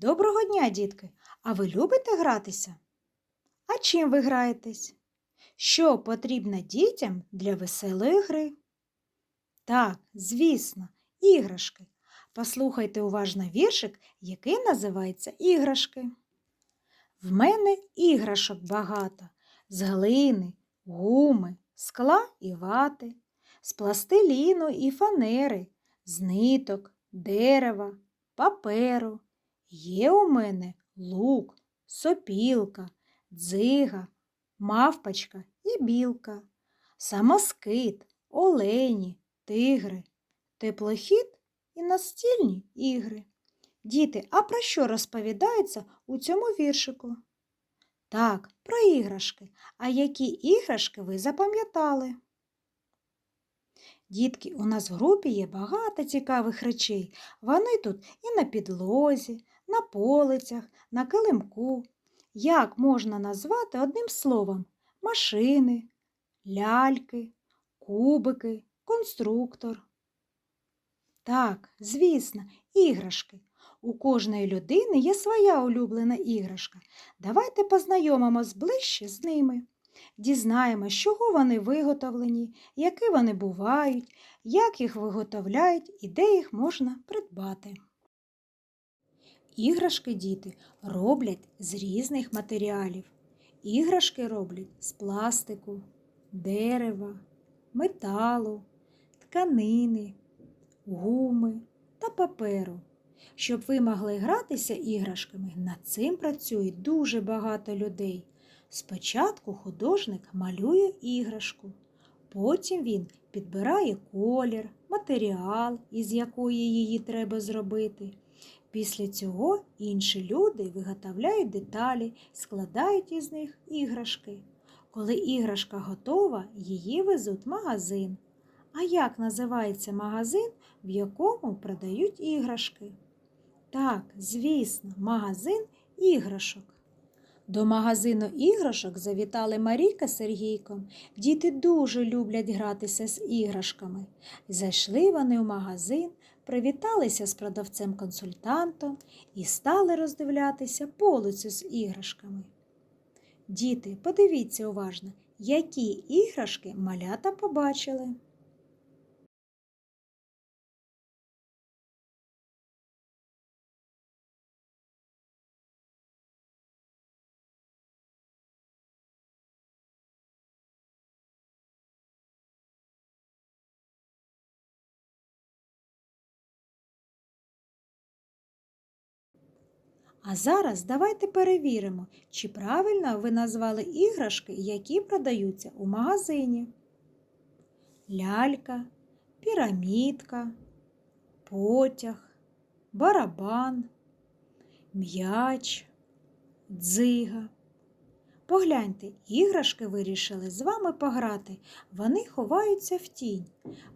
Доброго дня, дітки! А ви любите гратися? А чим ви граєтесь? Що потрібно дітям для веселої гри? Так, звісно, іграшки. Послухайте уважно віршик, який називається Іграшки. В мене іграшок багато з глини, гуми, скла і вати, з пластиліну і фанери, з ниток, дерева, паперу. Є у мене лук, сопілка, дзига, мавпочка і білка, самоскид, олені, тигри, теплохід і настільні ігри. Діти, а про що розповідається у цьому віршику? Так, про іграшки. А які іграшки ви запам'ятали? Дітки, у нас в групі є багато цікавих речей. Вони тут і на підлозі, на полицях, на килимку. Як можна назвати одним словом машини, ляльки, кубики, конструктор? Так, звісно, іграшки. У кожної людини є своя улюблена іграшка. Давайте познайомимось ближче з ними. Дізнаємось, з чого вони виготовлені, які вони бувають, як їх виготовляють і де їх можна придбати. Іграшки діти роблять з різних матеріалів. Іграшки роблять з пластику, дерева, металу, тканини, гуми та паперу. Щоб ви могли гратися іграшками, над цим працює дуже багато людей. Спочатку художник малює іграшку, потім він підбирає колір, матеріал, із якої її треба зробити. Після цього інші люди виготовляють деталі, складають із них іграшки. Коли іграшка готова, її везуть в магазин. А як називається магазин, в якому продають іграшки? Так, звісно, магазин іграшок. До магазину іграшок завітали Марійка з Сергійком. Діти дуже люблять гратися з іграшками. Зайшли вони в магазин, привіталися з продавцем-консультантом і стали роздивлятися полицю з іграшками. Діти, подивіться уважно, які іграшки малята побачили. А зараз давайте перевіримо, чи правильно ви назвали іграшки, які продаються у магазині. Лялька, пірамідка, потяг, барабан, м'яч, дзига. Погляньте, іграшки вирішили з вами пограти. Вони ховаються в тінь.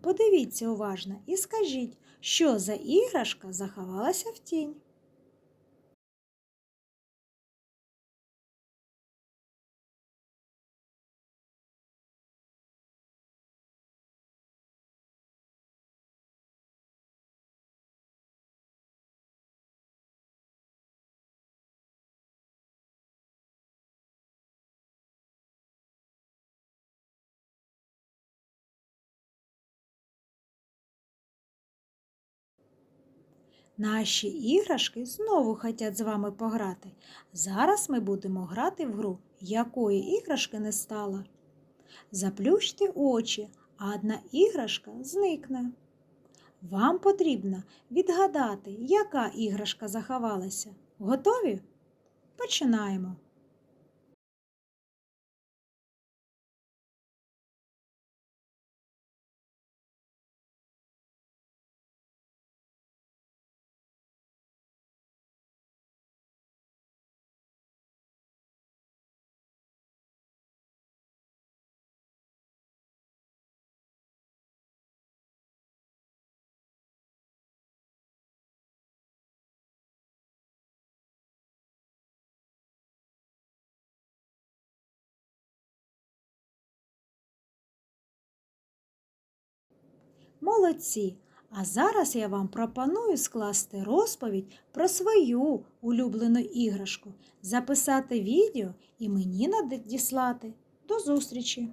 Подивіться уважно і скажіть, що за іграшка заховалася в тінь. Наші іграшки знову хочуть з вами пограти. Зараз ми будемо грати в гру, якої іграшки не стало. Заплющте очі, а одна іграшка зникне. Вам потрібно відгадати, яка іграшка заховалася. Готові? Починаємо. Молодці! А зараз я вам пропоную скласти розповідь про свою улюблену іграшку, записати відео і мені надіслати. До зустрічі!